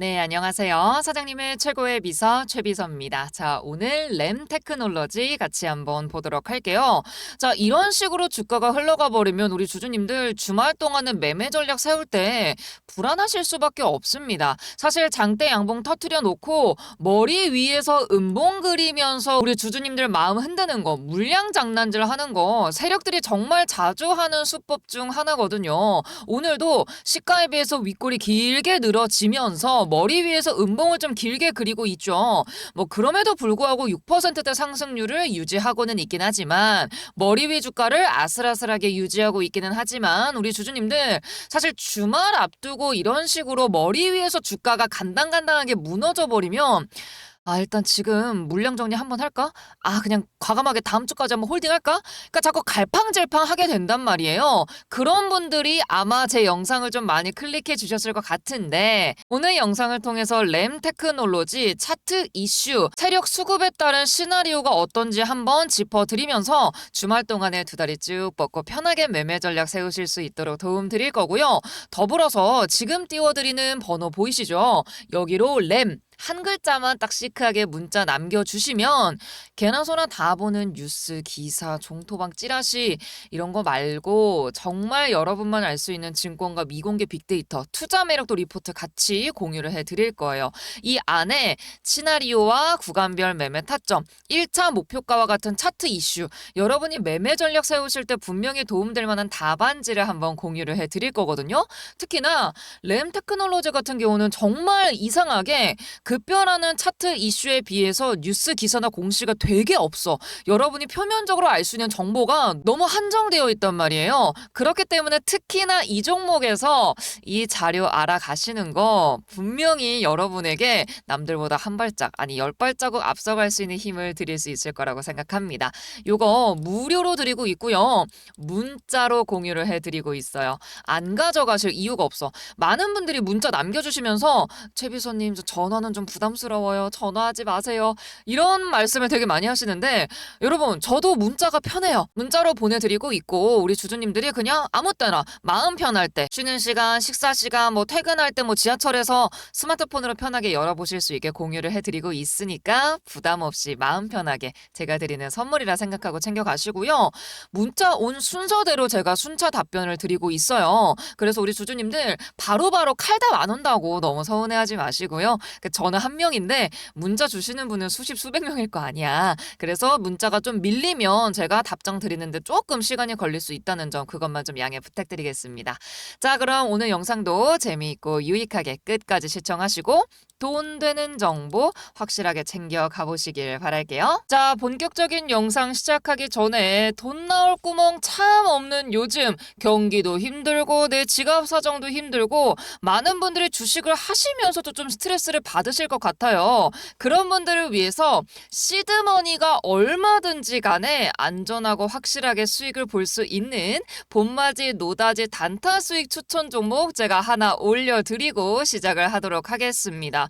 네, 안녕하세요. 사장님의 최고의 비서 최비서입니다. 자, 오늘 램 테크놀로지 같이 한번 보도록 할게요. 자, 이런 식으로 주가가 흘러가 버리면 우리 주주님들 주말 동안은 매매 전략 세울 때 불안하실 수밖에 없습니다. 사실 장대 양봉 터트려 놓고 머리 위에서 음봉 그리면서 우리 주주님들 마음 흔드는 거, 물량 장난질 하는 거 세력들이 정말 자주 하는 수법 중 하나거든요. 오늘도 시가에 비해서 윗골이 길게 늘어지면서 머리 위에서 음봉을 좀 길게 그리고 있죠. 뭐 그럼에도 불구하고 6%대 상승률을 유지하고는 있긴 하지만 머리 위 주가를 아슬아슬하게 유지하고 있기는 하지만 우리 주주님들 사실 주말 앞두고 이런 식으로 머리 위에서 주가가 간당간당하게 무너져 버리면 아, 일단 지금 물량 정리 한번 할까? 아, 그냥 과감하게 다음 주까지 한번 홀딩 할까? 그러니까 자꾸 갈팡질팡 하게 된단 말이에요. 그런 분들이 아마 제 영상을 좀 많이 클릭해 주셨을 것 같은데 오늘 영상을 통해서 램 테크놀로지 차트 이슈 세력 수급에 따른 시나리오가 어떤지 한번 짚어드리면서 주말 동안에 두 다리 쭉 뻗고 편하게 매매 전략 세우실 수 있도록 도움 드릴 거고요. 더불어서 지금 띄워드리는 번호 보이시죠? 여기로 램 한 글자만 딱 시크하게 문자 남겨주시면 개나 소나 다 보는 뉴스, 기사, 종토방 찌라시 이런 거 말고 정말 여러분만 알 수 있는 증권가 미공개 빅데이터 투자 매력도 리포트 같이 공유를 해드릴 거예요. 이 안에 시나리오와 구간별 매매 타점, 1차 목표가와 같은 차트 이슈 여러분이 매매 전략 세우실 때 분명히 도움될 만한 답안지를 한번 공유를 해드릴 거거든요. 특히나 램 테크놀로지 같은 경우는 정말 이상하게 급변하는 차트 이슈에 비해서 뉴스 기사나 공시가 되게 없어. 여러분이 표면적으로 알 수 있는 정보가 너무 한정되어 있단 말이에요. 그렇기 때문에 특히나 이 종목에서 이 자료 알아가시는 거 분명히 여러분에게 남들보다 한 발짝 아니 열 발자국 앞서갈 수 있는 힘을 드릴 수 있을 거라고 생각합니다. 요거 무료로 드리고 있고요. 문자로 공유를 해드리고 있어요. 안 가져가실 이유가 없어. 많은 분들이 문자 남겨주시면서 최비서님 저 전화는 좀 부담스러워요. 전화하지 마세요. 이런 말씀을 되게 많이 하시는데 여러분 저도 문자가 편해요. 문자로 보내드리고 있고 우리 주주님들이 그냥 아무 때나 마음 편할 때 쉬는 시간, 식사 시간, 뭐 퇴근할 때 뭐 지하철에서 스마트폰으로 편하게 열어보실 수 있게 공유를 해드리고 있으니까 부담 없이 마음 편하게 제가 드리는 선물이라 생각하고 챙겨가시고요. 문자 온 순서대로 제가 순차 답변을 드리고 있어요. 그래서 우리 주주님들 바로바로 칼답 안 온다고 너무 서운해하지 마시고요. 그 저는 한 명인데 문자 주시는 분은 수십 수백 명일 거 아니야. 그래서 문자가 좀 밀리면 제가 답장 드리는데 조금 시간이 걸릴 수 있다는 점 그것만 좀 양해 부탁드리겠습니다. 자, 그럼 오늘 영상도 재미있고 유익하게 끝까지 시청하시고 돈 되는 정보 확실하게 챙겨 가보시길 바랄게요. 자, 본격적인 영상 시작하기 전에 돈 나올 구멍 참 없는 요즘 경기도 힘들고 내 지갑 사정도 힘들고 많은 분들이 주식을 하시면서도 좀 스트레스를 받으실 것 같아요. 그런 분들을 위해서 시드머니가 얼마든지 간에 안전하고 확실하게 수익을 볼 수 있는 봄맞이 노다지 단타 수익 추천 종목 제가 하나 올려드리고 시작을 하도록 하겠습니다.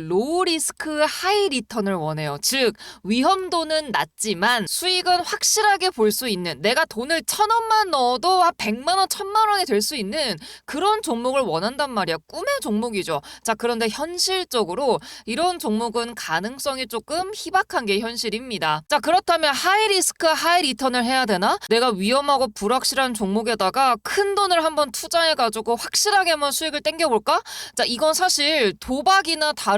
로우 리스크 하이 리턴을 원해요. 즉 위험도는 낮지만 수익은 확실하게 볼 수 있는 내가 돈을 천 원만 넣어도 한 백만 원, 천만 원이 될 수 있는 그런 종목을 원한단 말이야. 꿈의 종목이죠. 자, 그런데 현실적으로 이런 종목은 가능성이 조금 희박한 게 현실입니다. 자, 그렇다면 하이 리스크 하이 리턴을 해야 되나? 내가 위험하고 불확실한 종목에다가 큰 돈을 한번 투자해가지고 확실하게 한번 수익을 땡겨볼까? 자, 이건 사실 도박이나 다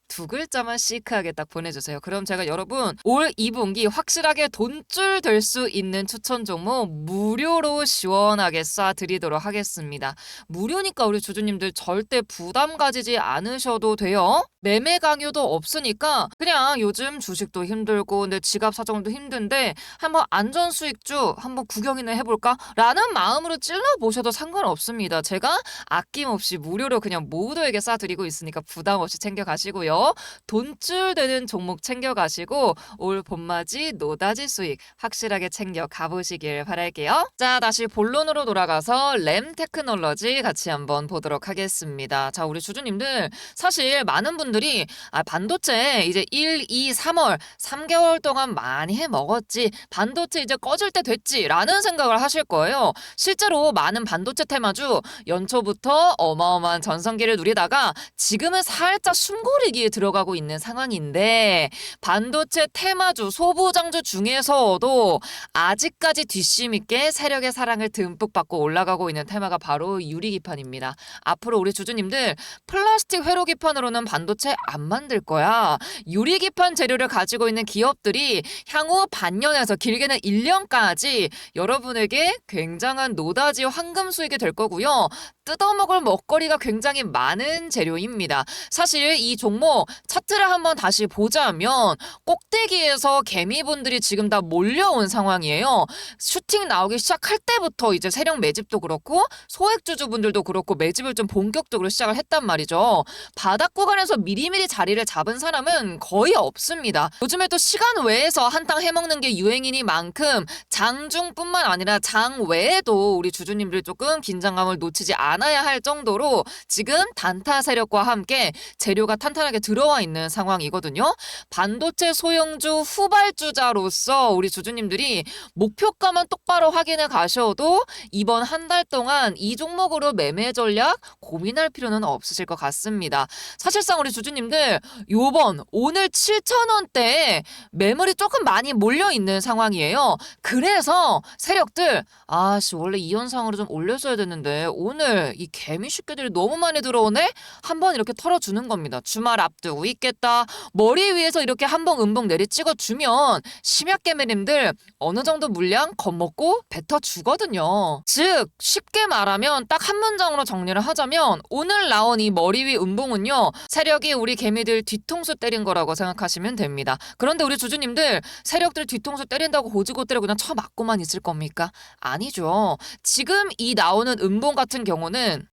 두 글자만 시크하게 딱 보내주세요. 그럼 제가 여러분 올 2분기 확실하게 돈줄 될 수 있는 추천 종목 무료로 시원하게 쏴드리도록 하겠습니다. 무료니까 우리 주주님들 절대 부담 가지지 않으셔도 돼요. 매매 강요도 없으니까 그냥 요즘 주식도 힘들고 내 지갑 사정도 힘든데 한번 안전 수익주 한번 구경이나 해볼까? 라는 마음으로 찔러 보셔도 상관없습니다. 제가 아낌없이 무료로 그냥 모두에게 쏴드리고 있으니까 부담 없이 챙겨가시고요. 돈줄 되는 종목 챙겨가시고 올 봄맞이 노다지 수익 확실하게 챙겨 가보시길 바랄게요. 자 다시 본론으로 돌아가서 램 테크놀로지 같이 한번 보도록 하겠습니다. 자 우리 주주님들 사실 많은 분들 이 아 반도체 이제 1, 2, 3월 3개월 동안 많이 해 먹었지 반도체 이제 꺼질 때 됐지 라는 생각을 하실 거예요. 실제로 많은 반도체 테마주 연초부터 어마어마한 전성기를 누리다가 지금은 살짝 숨고르기에 들어가고 있는 상황인데 반도체 테마주 소부장주 중에서도 아직까지 뒷심 있게 세력의 사랑을 듬뿍 받고 올라가고 있는 테마가 바로 유리기판입니다. 앞으로 우리 주주님들 플라스틱 회로기판으로는 반도체 안 만들 거야. 유리 기판 재료를 가지고 있는 기업들이 향후 반년에서 길게는 1년까지 여러분에게 굉장한 노다지 황금 수익이 될 거고요. 뜯어먹을 먹거리가 굉장히 많은 재료입니다. 사실 이 종목 차트를 한번 다시 보자면 꼭대기에서 개미분들이 지금 다 몰려온 상황이에요. 슈팅 나오기 시작할 때부터 이제 세력 매집도 그렇고 소액주주분들도 그렇고 매집을 좀 본격적으로 시작을 했단 말이죠. 바닥 구간에서 미리미리 자리를 잡은 사람은 거의 없습니다. 요즘에 또 시간 외에서 한탕 해먹는 게 유행이니만큼 장중뿐만 아니라 장 외에도 우리 주주님들 조금 긴장감을 놓치지 않아 야 할 정도로 지금 단타 세력과 함께 재료가 탄탄하게 들어와 있는 상황이거든요. 반도체 소형주 후발주자로서 우리 주주님들이 목표가만 똑바로 확인해 가셔도 이번 한 달 동안 이 종목으로 매매 전략 고민할 필요는 없으실 것 같습니다. 사실상 우리 주주님들 요번 오늘 7,000원대에 매물이 조금 많이 몰려 있는 상황이에요. 그래서 세력들 아씨 원래 이 현상으로 좀 올렸어야 됐는데 오늘 이 개미 쉽게들이 너무 많이 들어오네 한번 이렇게 털어주는 겁니다. 주말 앞두고 있겠다. 머리 위에서 이렇게 한번 음봉 내리 찍어주면 심약 개미님들 어느 정도 물량 겁먹고 뱉어 주거든요. 즉 쉽게 말하면 딱 한 문장으로 정리를 하자면 오늘 나온 이 머리 위 음봉은요 세력이 우리 개미들 뒤통수 때린 거라고 생각하시면 됩니다. 그런데 우리 주주님들 세력들 뒤통수 때린다고 고지고대로 그냥 쳐맞고만 있을 겁니까? 아니죠. 지금 이 나오는 음봉 같은 경우는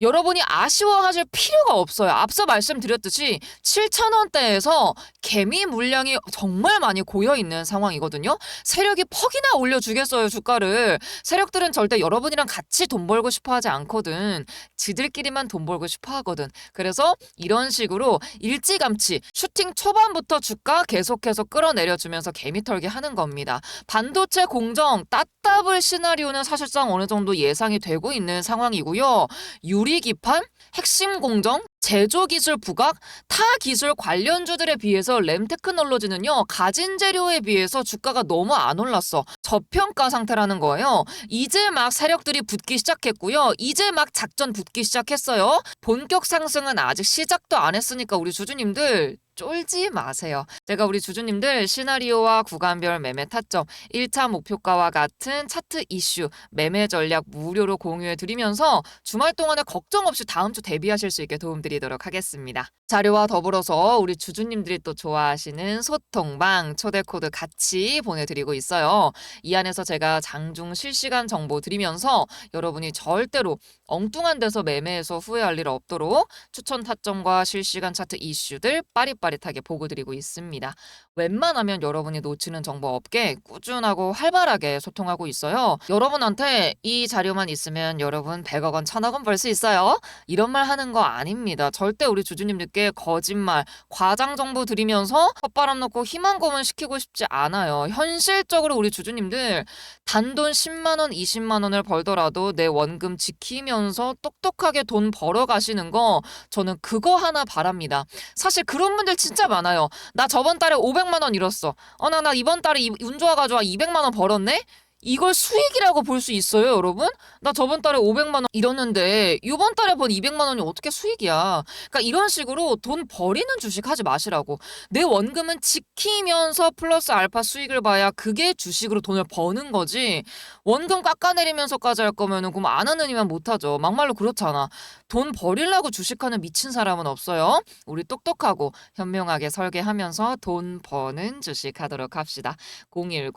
여러분이 아쉬워하실 필요가 없어요. 앞서 말씀드렸듯이 7,000원대에서 개미 물량이 정말 많이 고여 있는 상황이거든요. 세력이 퍽이나 올려주겠어요, 주가를. 세력들은 절대 여러분이랑 같이 돈 벌고 싶어 하지 않거든. 지들끼리만 돈 벌고 싶어 하거든. 그래서 이런 식으로 일찌감치 슈팅 초반부터 주가 계속해서 끌어내려주면서 개미 털기 하는 겁니다. 반도체 공정 따따블 시나리오는 사실상 어느 정도 예상이 되고 있는 상황이고요. 유리기판, 핵심 공정, 제조기술 부각, 타 기술 관련주들에 비해서 램 테크놀로지는요, 가진 재료에 비해서 주가가 너무 안 올랐어. 저평가 상태라는 거예요. 이제 막 세력들이 붙기 시작했고요. 이제 막 작전 붙기 시작했어요. 본격 상승은 아직 시작도 안 했으니까 우리 주주님들 쫄지 마세요. 제가 우리 주주님들 시나리오와 구간별 매매 타점, 1차 목표가와 같은 차트 이슈, 매매 전략 무료로 공유해 드리면서 주말 동안에 걱정 없이 다음 주 대비하실 수 있게 도움드 리도록 하겠습니다. 자료와 더불어서 우리 주주님들이 또 좋아하시는 소통방 초대 코드 같이 보내드리고 있어요. 이 안에서 제가 장중 실시간 정보 드리면서 여러분이 절대로 엉뚱한 데서 매매해서 후회할 일 없도록 추천 타점과 실시간 차트 이슈들 빠릿빠릿하게 보고 드리고 있습니다. 웬만하면 여러분이 놓치는 정보 없게 꾸준하고 활발하게 소통하고 있어요. 여러분한테 이 자료만 있으면 여러분 100억 원, 1000억 원 벌 수 있어요. 이런 말 하는 거 아닙니다. 절대 우리 주주님들께 거짓말, 과장 정보 드리면서 헛바람 놓고 희망 고문 시키고 싶지 않아요. 현실적으로 우리 주주님들 단돈 10만 원, 20만 원을 벌더라도 내 원금 지키면서 똑똑하게 돈 벌어 가시는 거 저는 그거 하나 바랍니다. 사실 그런 분들 진짜 많아요. 나 저번 달에 500만 원 잃었어. 어, 나, 나 이번 달에 이- 운 좋아가지고 200만 원 벌었네? 이걸 수익이라고 볼 수 있어요, 여러분? 나 저번 달에 500만 원 잃었는데 이번 달에 번 200만 원이 어떻게 수익이야? 그러니까 이런 식으로 돈 버리는 주식 하지 마시라고. 내 원금은 지키면서 플러스 알파 수익을 봐야 그게 주식으로 돈을 버는 거지. 원금 깎아내리면서까지 할 거면은 그럼 안 하는 이만 못 하죠. 막말로 그렇잖아. 돈 버리려고 주식하는 미친 사람은 없어요. 우리 똑똑하고 현명하게 설계하면서 돈 버는 주식 하도록 합시다. 010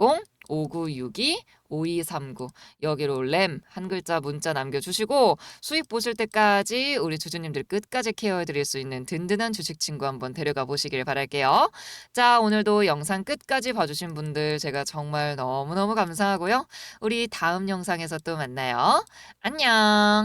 5962 5239 여기로 램 한 글자 문자 남겨주시고 수익 보실 때까지 우리 주주님들 끝까지 케어해드릴 수 있는 든든한 주식 친구 한번 데려가 보시길 바랄게요. 자 오늘도 영상 끝까지 봐주신 분들 제가 정말 너무너무 감사하고요. 우리 다음 영상에서 또 만나요. 안녕.